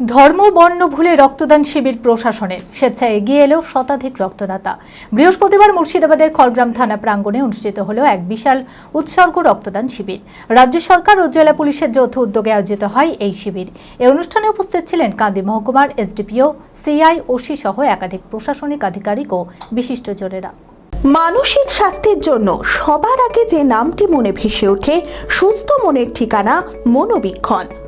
ধর্ম বর্ণ ভুলে রক্তদান শিবির প্রশাসনের স্বেচ্ছায় এগিয়ে এলেও শতাধিক রক্তদাতা। বৃহস্পতিবার মুর্শিদাবাদের খড়গ্রাম থানা প্রাঙ্গণে অনুষ্ঠিত হলো এক বিশাল উৎসর্গ রক্তদান শিবির। রাজ্য সরকার ও জেলা পুলিশের যৌথ উদ্যোগে আয়োজিত হয় এই শিবির। এই অনুষ্ঠানে উপস্থিত ছিলেন কান্দি মহকুমার এসডিপিও, সিআই, ওসি সহ একাধিক প্রশাসনিক আধিকারিক ও বিশিষ্টজনেরা মানসিক স্বাস্থ্যের জন্য সবার আগে যে নামটি মনে ভেসে ওঠে, সুস্থ মনের ঠিকানা মনোবীক্ষণ।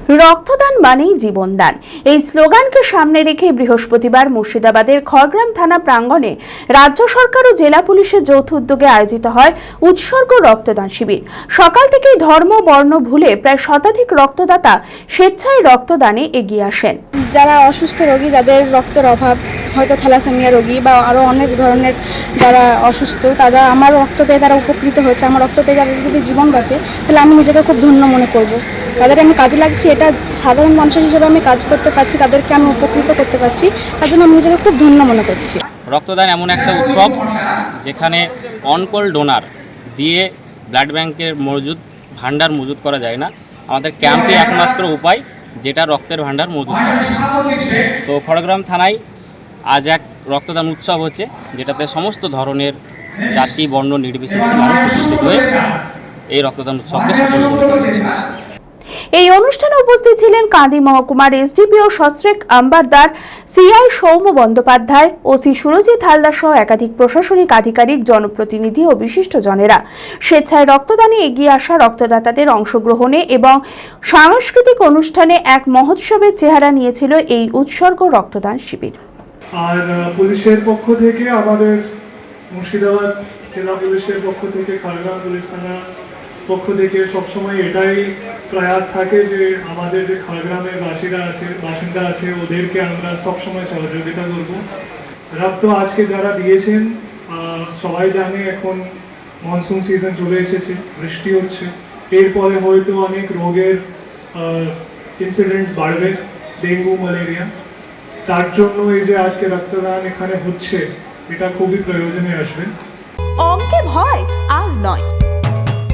রক্তদান মানেই জীবনদান। এই স্লোগানকে সামনে রেখে বৃহস্পতিবার মুর্শিদাবাদের খড়গ্রাম থানা প্রাঙ্গণে রাজ্য সরকার ও জেলা পুলিশের যৌথ উদ্যোগে আয়োজিত হয় উৎসর্গ রক্তদান শিবির। সকাল থেকেই ধর্ম, বর্ণ ভুলে প্রায় শতাধিক রক্তদাতা স্বেচ্ছায় রক্তদানে এগিয়ে আসেন। যারা অসুস্থ রোগী, যাদের রক্তের অভাব, হয়তো থ্যালাসেমিয়া রোগী বা আরও অনেক ধরনের যারা অসুস্থ, তারা আমার রক্ত পেয়ে তারা উপকৃত হচ্ছে আমার রক্ত পেয়ে যাদের যদি জীবন বাঁচে, তাহলে আমি নিজেকে খুব ধন্য মনে করব। তাদের আমি কাজে লাগছি এটা সাধারণ মানুষের হিসেবে আমি কাজ করতে পারছি, তাদেরকে আমি উপকৃত করতে পারছি, তার জন্য আমি নিজেকে খুব ধন্য মনে করছি। রক্তদান এমন একটা উৎসব যেখানে অনকল ডোনার দিয়ে ব্লাড ব্যাংকের মজুদ, ভাণ্ডার মজুদ করা যায় না। আমাদের ক্যাম্পে একমাত্র উপায় যেটা রক্তের ভাণ্ডার মজুদ তো খড়গ্রাম থানায় আজ এক রক্তদান উৎসব হচ্ছে, যেটাতে সমস্ত ধরনের জাতি, বর্ণ, নির্বিশেষে মানুষ উপস্থিত হয়ে এই রক্তদান উৎসবকে সফল করে তুলেছে এই অনুষ্ঠানে উপস্থিত ছিলেন কাঁদি মহকুমার এসডিপিও সশ্রেক আম্বারদার সিআই সৌম্য বন্দ্যোপাধ্যায়, ওসি সুরজিৎ হালদার সহ একাধিক প্রশাসনিক আধিকারিক, জনপ্রতিনিধি ও বিশিষ্ট জনেরা স্বেচ্ছায় রক্তদানে এগিয়ে আসা রক্তদাতাদের অংশগ্রহণে এবং সাংস্কৃতিক অনুষ্ঠানে এক মহোৎসবের চেহারা নিয়েছিল এই উৎসর্গ রক্তদান শিবির। আর পুলিশের পক্ষ থেকে আমাদের মুর্শিদাবাদ জেলা পুলিশের পক্ষ থেকে খালগ্রাম পুলিশ থানার পক্ষ থেকে সবসময় এটাই প্রয়াস থাকে যে আমাদের যে খালগ্রামের বাসিন্দা আছে বাসিন্দা আছে, ওদেরকে আমরা সবসময় সহযোগিতা করব। রক্ত আজকে যারা দিয়েছেন সবাই জানে এখন মনসুন সিজন চলে এসেছে, বৃষ্টি হচ্ছে। এরপরে হয়তো অনেক রোগের ইনসিডেন্টস বাড়বে, ডেঙ্গু ম্যালেরিয়া তার জন্য এই যে আজকে রক্তদান এখানে হচ্ছে, এটা খুবই প্রয়োজনে আসবে। অঙ্কে ভয় আর নয়।